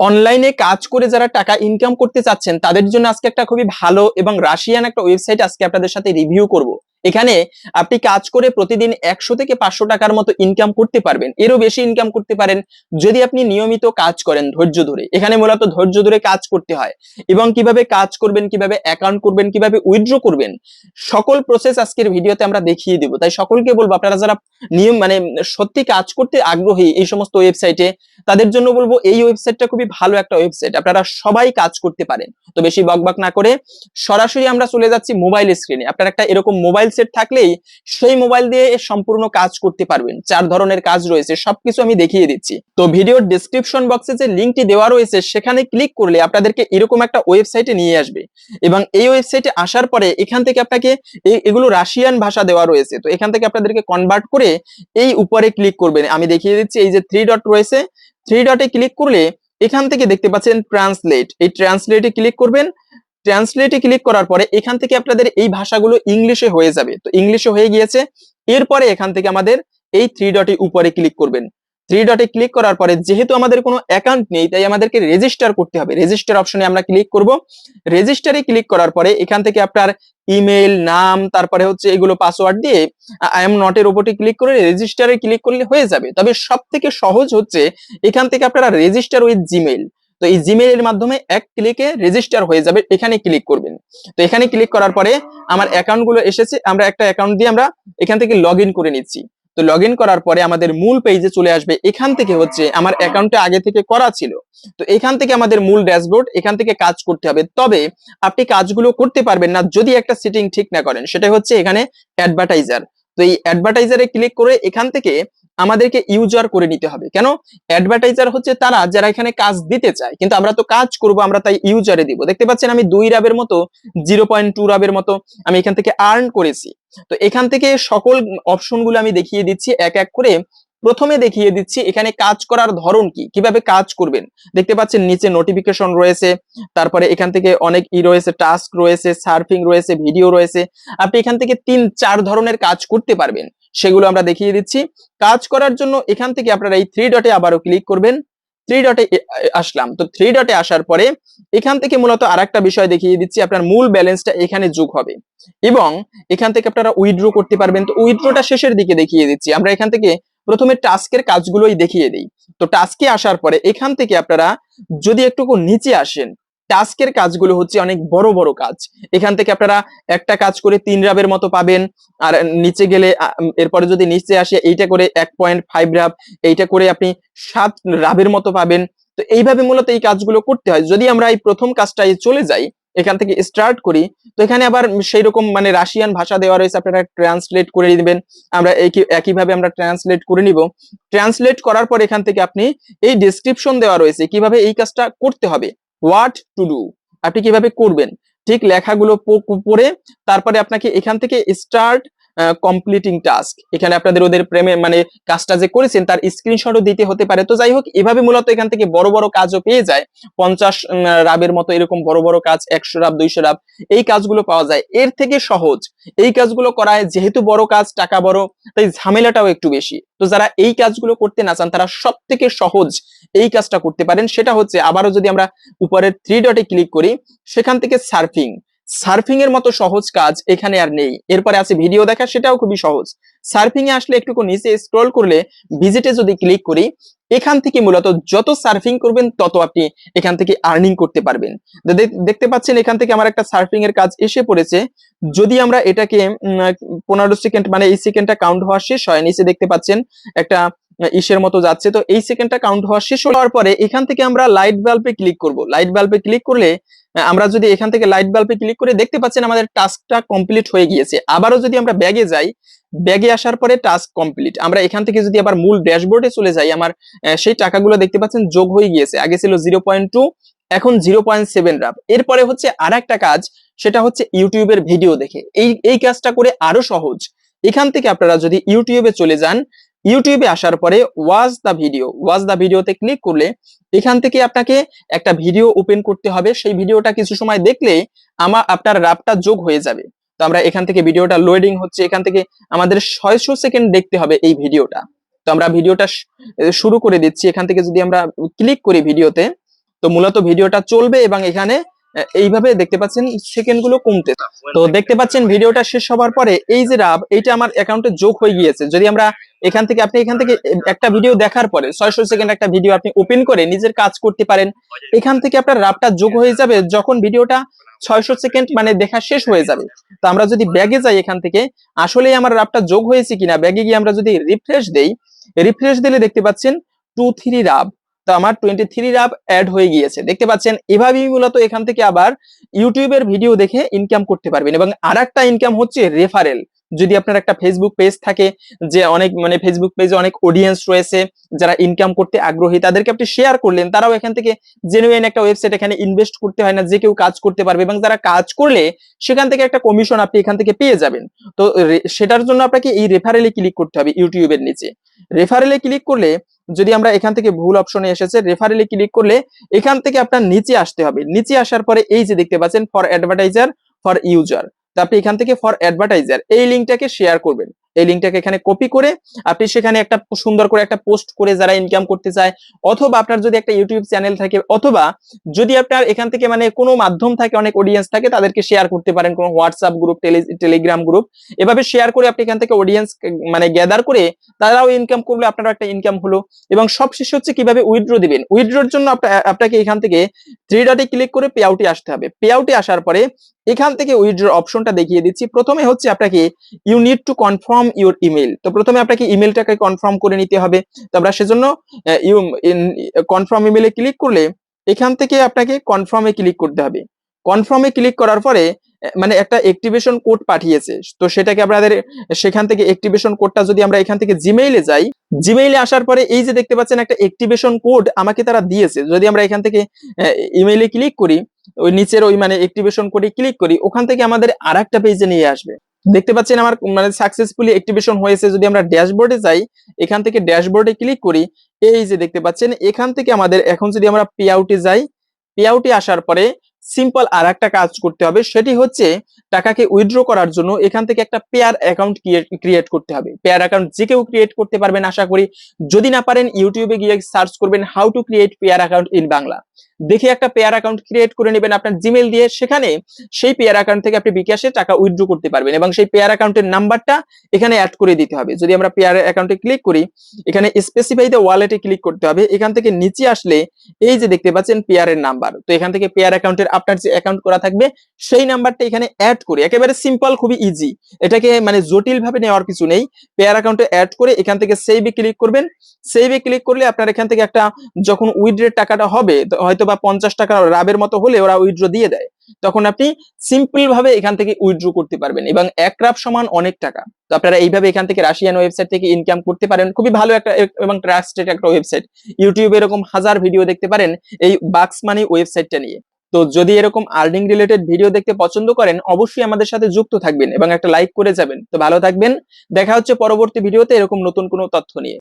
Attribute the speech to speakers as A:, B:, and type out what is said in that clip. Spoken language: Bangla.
A: অনলাইনে কাজ করে যারা টাকা ইনকাম করতে চাচ্ছেন, তাদের জন্য আজকে একটা খুবই ভালো এবং রাশিয়ান একটা ওয়েবসাইট আজকে আপনাদের সাথে রিভিউ করব। এখানে আপনি কাজ করে প্রতিদিন একশো থেকে পাঁচশো টাকার মতো ইনকাম করতে পারবেন। এরও বেশি ইনকাম করতে পারেন যদি আপনি নিয়মিত কাজ করেন ধৈর্য ধরে। এখানে মূলত ধৈর্য ধরে কাজ করতে হয়। এবং কীভাবে কাজ করবেন, কীভাবে অ্যাকাউন্ট করবেন, কীভাবে উইথড্র করবেন, সকল প্রসেস আজকের ভিডিওতে আমরা দেখিয়ে দেবো। তাই সকলকে বলব, আপনারা যারা নিয়ম মানে সত্যি কাজ করতে আগ্রহী এই সমস্ত ওয়েবসাইটে তাদের জন্য বলব এই ওয়েবসাইটটা খুবই ভালো একটা ওয়েবসাইট আপনারা সবাই কাজ করতে পারেন। তো বেশি বকবক না করে সরাসরি আমরা চলে যাচ্ছি মোবাইল স্ক্রিনে আপনার একটা এরকম মোবাইল সেট থাকলেই সেই মোবাইল দিয়ে সম্পূর্ণ কাজ করতে পারবেন। চার ধরনের কাজ রয়েছে, সবকিছু আমি দেখিয়ে দিচ্ছি। তো ভিডিওর ডিসক্রিপশন বক্সে যে লিঙ্কটি দেওয়া রয়েছে, সেখানে ক্লিক করলে আপনাদেরকে এরকম একটা ওয়েবসাইটে নিয়ে আসবে। এবং এই ওয়েবসাইটে আসার পরে এখান থেকে আপনাকে এগুলো রাশিয়ান ভাষা দেওয়া রয়েছে। তো এখান থেকে আপনাদেরকে কনভার্ট করে এই উপরে ক্লিক করবেন। আমি দেখিয়ে দিচ্ছি, এই যে থ্রি ডট রয়েছে থ্রি ডটে ক্লিক করলে এখান থেকে দেখতে পাচ্ছেন ট্রান্সলেট এই ট্রান্সলেটে ক্লিক করবেন ট্রান্সলেটে ক্লিক করার পরে এখান থেকে আপনাদের এই ভাষাগুলো ইংলিশে হয়ে যাবে। তো ইংলিশে হয়ে গিয়েছে। এরপরে এখান থেকে আমাদের এই থ্রি ডটে উপরে ক্লিক করবেন। থ্রি ডটে ক্লিক করার পরে যেহেতু আমাদের কোনো অ্যাকাউন্ট নেই, তাই আমাদেরকে রেজিস্টার করতে হবে। রেজিস্টার অপশনে আমরা ক্লিক করব। রেজিস্টারে ক্লিক করার পরে এখান থেকে আপনার ইমেল নাম, তারপরে হচ্ছে এগুলো পাসওয়ার্ড দিয়ে আই এম নট এর উপরে ক্লিক করে রেজিস্টারে ক্লিক করলে হয়ে যাবে। তবে সব থেকে সহজ হচ্ছে এখান থেকে আপনারা রেজিস্টার উইথ জিমেইল তো এই জিমেইল এর মাধ্যমে এক ক্লিকে রেজিস্টার হয়ে যাবে, এখানে ক্লিক করবেন। তো এখানে ক্লিক করার পরে আমার অ্যাকাউন্টগুলো এসেছে, আমরা একটা অ্যাকাউন্ট দিয়ে আমরা এখান থেকে লগ করে নিচ্ছি। তো লগ করার পরে আমাদের মূল পেজে চলে আসবে, এখান থেকে হচ্ছে আমার অ্যাকাউন্টটা আগে থেকে করা ছিল। তো এখান থেকে আমাদের মূল ড্যাশবোর্ড এখান থেকে কাজ করতে হবে। তবে আপনি কাজগুলো করতে পারবেন না যদি একটা সেটিং ঠিক না করেন, সেটা হচ্ছে এখানে অ্যাডভার্টাইজার তো এই অ্যাডভার্টাইজারে ক্লিক করে এখান থেকে আমাদেরকে ইউজার করে নিতে হবে। কেন? অ্যাডভার্টাইজার হচ্ছে তারা যারা এখানে কাজ দিতে চায়। কিন্তু আমরা তো কাজ করব, আমরা তাই ইউজারে দিব। দেখতে পাচ্ছেন আমি দুই রাবের মতো জিরো পয়েন্ট টু রাবের মতো আমি এখান থেকে আর্ন করেছি। তো এখান থেকে সকল অপশনগুলো আমি দেখিয়ে দিচ্ছি, এক এক করে প্রথমে দেখিয়ে দিচ্ছি এখানে কাজ করার ধরন কি, কীভাবে কাজ করবেন। দেখতে পাচ্ছেন নিচে নোটিফিকেশন রয়েছে, তারপরে এখান থেকে অনেক ই রয়েছে টাস্ক রয়েছে সার্ফিং রয়েছে ভিডিও রয়েছে। আপনি এখান থেকে তিন, চার ধরনের কাজ করতে পারবেন, সেগুলো আমরা দেখিয়ে দিচ্ছি। কাজ করার জন্য এখান থেকে আপনারা এই থ্রি ডটে আবারও ক্লিক করবেন। থ্রি ডটে আসলাম। তো থ্রি ডটে আসার পরে এখান থেকে মূলত আরেকটা বিষয় দেখিয়ে দিচ্ছি, আপনার মূল ব্যালেন্সটা এখানে যোগ হবে। এবং এখান থেকে আপনারা উইথড্র করতে পারবেন। তো উইথড্রটা শেষের দিকে দেখিয়ে দিচ্ছি। আমরা এখান থেকে প্রথমে টাস্কের কাজগুলোই দেখিয়ে দিই। তো টাস্কে আসার পরে এখান থেকে আপনারা যদি একটুকু নিচে আসেন, টাস্কের কাজগুলো হচ্ছে অনেক বড় বড় কাজ। এখান থেকে আপনারা একটা কাজ করে তিন রাবের মতো পাবেন, আর নিচে গেলে এরপরে যদি নিচে আসে, এইটা করে এক পয়েন্ট ফাইভ রাব, এইটা করে আপনি সাত রাবের মতো পাবেন। তো এইভাবে মূলত এই কাজগুলো করতে হয়। যদি আমরা এই প্রথম কাজটায় চলে যাই এখান থেকে স্টার্ট করি। তো এখানে আবার সেই রকম মানে রাশিয়ান ভাষা দেওয়া রয়েছে, আপনারা ট্রান্সলেট করে দিবেন আমরা একই- একইভাবে আমরা ট্রান্সলেট করে নিব। ট্রান্সলেট করার পর এখান থেকে আপনি এই ডেসক্রিপশন দেওয়া রয়েছে, কীভাবে এই কাজটা করতে হবে। হোয়াট টু ডু আপনি কীভাবে করবেন। ঠিক লেখাগুলো পড়ে তারপরে আপনাকে এখান থেকে স্টার্ট কমপ্লিটিং টাস্ক এখানে আপনাদের ওদের প্রেমে মানে কাজটা যে করেছেন, তার স্ক্রিনশটও দিতে হতে পারে। তো যাই হোক, এভাবে মূলত এখান থেকে বড় বড় কাজও পেয়ে যায়। পঞ্চাশ রাবের মতো এরকম বড় বড় কাজ, একশো রাব, দুইশো রাব, এই কাজগুলো পাওয়া যায়। এর থেকে সহজ, এই কাজগুলো করায় যেহেতু বড় কাজ, টাকা বড়, তাই ঝামেলাটাও একটু বেশি। তো যারা এই কাজগুলো করতে না চান, তারা সব থেকে সহজ এই কাজটা করতে পারেন। সেটা হচ্ছে, আবারও যদি আমরা উপরের থ্রি ডটে ক্লিক করি, সেখান থেকে সার্ফিং সার্ফিং এর মতো সহজ কাজ এখানে আর নেই। এরপরে আছে ভিডিও দেখা, সেটাও খুবই সহজ। সার্ফিং এ আসলে একটুকু নিচে স্ক্রল করলে ভিজিটে যদি ক্লিক করি, এখান থেকে মূলত যত সার্ফিং করবেন, তত আপনি এখান থেকে আর্নিং করতে পারবেন। দেখতে পাচ্ছেন এখান থেকে আমার একটা সার্ফিং এর কাজ এসে পড়েছে। যদি আমরা এটাকে পনেরো সেকেন্ড মানে এই সেকেন্ডটা কাউন্ট হওয়া শেষ হয়, নিচে দেখতে পাচ্ছেন একটা ইসের মতো যাচ্ছে। তো এই সেকেন্ডটা কাউন্ট হওয়া শেষ হওয়ার পরে এখান থেকে আমরা লাইট বাল্বে ক্লিক করব। লাইট বাল্বে ক্লিক করলে আমরা যদি এখান থেকে লাইট বাল্বে ক্লিক করে দেখতে পাচ্ছেন আমাদের টাস্কটা কমপ্লিট হয়ে গিয়েছে। আবারও যদি আমরা ব্যাগে যাই ব্যাগে আসার পরে টাস্ক কমপ্লিট আমরা এখান থেকে যদি আবার মূল ড্যাশবোর্ডে চলে যাই, আমার সেই টাকাগুলো দেখতে পাচ্ছেন যোগ হয়ে গিয়েছে। আগে ছিল জিরো পয়েন্ট টু এখন জিরো পয়েন্ট সেভেন রাফ এরপরে হচ্ছে আর একটা কাজ, সেটা হচ্ছে ইউটিউবের ভিডিও দেখে। এই এই কাজটা করে আরও সহজ। এখান থেকে আপনারা যদি ইউটিউবে চলে যান ইউটিউবে আসার পরে ওয়াজ দ্য ভিডিও ওয়াজ দ্য ভিডিওতে ক্লিক করলে এখান থেকে আপনাকে একটা ভিডিও ওপেন করতে হবে। সেই ভিডিওটা কিছু সময় দেখলে আমার আপনার রাবটা যোগ হয়ে যাবে। তো আমরা এখান থেকে ভিডিওটা লোডিং হচ্ছে। এখান থেকে আমাদের ছয়শো সেকেন্ড দেখতে হবে এই ভিডিওটা তো আমরা ভিডিওটা শুরু করে দিচ্ছি। এখান থেকে যদি আমরা ক্লিক করি ভিডিওতে তো মূলত ভিডিওটা চলবে এবং এখানে এইভাবে দেখতে পাচ্ছেন সেকেন্ডগুলো কমতে। তো দেখতে পাচ্ছেন ভিডিওটা শেষ হওয়ার পরে এই যে রাব, এইটা আমার অ্যাকাউন্টে যোগ হয়ে গিয়েছে। যদি আমরা এখান থেকে, আপনি এখান থেকে একটা ভিডিও দেখার পরে, ছয়শো সেকেন্ড একটা ভিডিও আপনি ওপেন করে নিজের কাজ করতে পারেন, এখান থেকে আপনার রাবটা যোগ হয়ে যাবে যখন ভিডিওটা ছয়শো সেকেন্ড মানে দেখা শেষ হয়ে যাবে। তো আমরা যদি ব্যাগে যাই এখান থেকে, আসলেই আমার রাবটা যোগ হয়েছে কিনা, ব্যাগে গিয়ে আমরা যদি রিফ্রেশ দেই, রিফ্রেশ দিলে দেখতে পাচ্ছেন টু থ্রি রাব। তো আমার টোয়েন্টি থ্রি রাব অ্যাড হয়ে গিয়েছে। দেখতে পাচ্ছেন, এভাবেই মূলত এখান থেকে আবার ইউটিউবের ভিডিও দেখে ইনকাম করতে পারবেন। এবং আর ইনকাম হচ্ছে রেফারেল যদি আপনার একটা ফেসবুক পেজ থাকে, যে অনেক মানে ফেসবুক পেজে অনেক অডিয়েন্স রয়েছে, যারা ইনকাম করতে আগ্রহী, তাদেরকে আপনি শেয়ার করলেন, তারাও এখান থেকে জেনুইন একটা ওয়েবসাইট এখানে ইনভেস্ট করতে হয় না, যে কেউ কাজ করতে পারবে, এবং যারা কাজ করলে সেখান থেকে একটা কমিশন আপনি এখান থেকে পেয়ে যাবেন। তো সেটার জন্য আপনাকে এই রেফারেলে ক্লিক করতে হবে ইউটিউবের নিচে। রেফারেলে ক্লিক করলে যদি আমরা এখান থেকে ভুল অপশনে এসেছে রেফারেলে ক্লিক করলে এখান থেকে আপনার নিচে আসতে হবে। নিচে আসার পরে এই যে দেখতে পাচ্ছেন ফর অ্যাডভার্টাইজার ফর ইউজার তো আপনি এখান থেকে ফর অ্যাডভার্টাইজার এই লিঙ্কটাকে শেয়ার করবেন। এই লিঙ্কটাকে এখানে কপি করে আপনি সেখানে একটা সুন্দর করে একটা পোস্ট করে যারা ইনকাম করতে চায়, অথবা আপনার যদি একটা ইউটিউব চ্যানেল থাকে, অথবা যদি আপনার এখান থেকে মানে কোনো মাধ্যম থাকে, অনেক অডিয়েন্স থাকে, তাদেরকে শেয়ার করতে পারেন, কোনো হোয়াটসঅ্যাপ গ্রুপ টেলিগ্রাম গ্রুপ এভাবে শেয়ার করে আপনি এখান থেকে অডিয়েন্স মানে গ্যাদার করে তারাও ইনকাম করলে আপনারও একটা ইনকাম হলো। এবং সবশেষে হচ্ছে কীভাবে উইথড্র দিবেন? উইথড্রোর জন্য আপনা- আপনাকে এখান থেকে থ্রি ডটে ক্লিক করে পে আউটে আসতে হবে। পে আউটে আসার পরে এখান থেকে উইথড্র অপশনটা দেখিয়ে দিচ্ছি। প্রথমে হচ্ছে আপনাকে you need to confirm your email তো প্রথমে আপনাকে ইমেলটাকে কনফার্ম করে নিতে হবে। তো আমরা সেজন্য ইউ কনফার্ম ইমেলে ক্লিক করলে এখান থেকে আপনাকে কনফার্মে ক্লিক করতে হবে। কনফার্মে ক্লিক করার পরে মানে একটা অ্যাক্টিভেশন কোড পাঠিয়েছে। তো সেটাকে আপনাদের, সেখান থেকে অ্যাক্টিভেশন কোডটা যদি আমরা এখান থেকে জিমেইলে যাই জিমেইলে আসার পরে এই যে দেখতে পাচ্ছেন একটা অ্যাক্টিভেশন কোড আমাকে তারা দিয়েছে। যদি আমরা এখান থেকে ইমেইলে ক্লিক করি ওই নিচের ওই মানে অ্যাক্টিভেশন কোডে ক্লিক করি, ওখান থেকে আমাদের আর একটা পেজে নিয়ে আসবে। দেখতে পাচ্ছেন আমার মানে সাকসেসফুলি অ্যাক্টিভেশন হয়েছে, যদি আমরা ড্যাশবোর্ডে যাই, এখান থেকে ড্যাশবোর্ডে ক্লিক করি, এই যে দেখতে পাচ্ছেন, এখান থেকে আমাদের এখন যদি আমরা পে আউটে যাই পে আউটে আসার পরে সিম্পল আর একটা কাজ করতে হবে, সেটি হচ্ছে টাকাকে উইথড্র করার জন্য এখান থেকে একটা পেয়ার অ্যাকাউন্ট ক্রিয়েট করতে হবে। পেয়ার অ্যাকাউন্ট যে কেউ ক্রিয়েট করতে পারবেন আশা করি। যদি না পারেন ইউটিউবে গিয়ে সার্চ করবেন how to create Payeer account in Bangla. দেখে একটা পেয়ার অ্যাকাউন্ট ক্রিয়েট করে নেবেন আপনার জিমেল দিয়ে। সেখানে সেই পেয়ার অ্যাকাউন্ট থেকে আপনি বিকাশে টাকা উইথড্র করতে পারবেন এবং সেই পেয়ার অ্যাকাউন্টের নাম্বারটা এখানে অ্যাড করে দিতে হবে। যদি আমরা পেয়ার অ্যাকাউন্টে ক্লিক করি, এখানে স্পেসিফাই দ্য ওয়ালেটে ক্লিক করতে হবে। এখান থেকে নিচে আসলে এই যে দেখতে পাচ্ছেন পেয়ারের নাম্বার তো এখান থেকে পেয়ার অ্যাকাউন্টের আপনার যে অ্যাকাউন্ট করা থাকবে, সেই নাম্বারটা এখানে অ্যাড করে, একেবারে সিম্পল খুবই ইজি এটাকে মানে জটিল ভাবে নেওয়ার কিছু নেই। পেয়ার অ্যাকাউন্টে অ্যাড করে এখান থেকে সেভে ক্লিক করবেন। সেভে ক্লিক করলে আপনার এখান থেকে একটা যখন উইথড্রের টাকাটা হবে হয়তো বা পঞ্চাশ টাকা রাবের মতো হলে ওরা উইথড্র দিয়ে দেয়। তখন আপনি সিম্পল ভাবে এখান থেকে উইথড্র করতে পারবেন এবং এক রাব সমান অনেক টাকা। তো আপনারা এইভাবে এখান থেকে রাশিয়ান ওয়েবসাইট থেকে ইনকাম করতে পারেন। খুবই ভালো একটা এবং ট্রাস্টেড একটা ওয়েবসাইট ইউটিউবে এরকম হাজার ভিডিও দেখতে পারেন এই বাক্স মানি ওয়েবসাইটটা নিয়ে। তো যদি এরকম আর্নিং রিলেটেড ভিডিও দেখতে পছন্দ করেন, অবশ্যই আমাদের সাথে যুক্ত থাকবেন এবং একটা লাইক করে যাবেন। তো ভালো থাকবেন। দেখা হচ্ছে পরবর্তী ভিডিওতে এরকম নতুন কোনো তথ্য নিয়ে।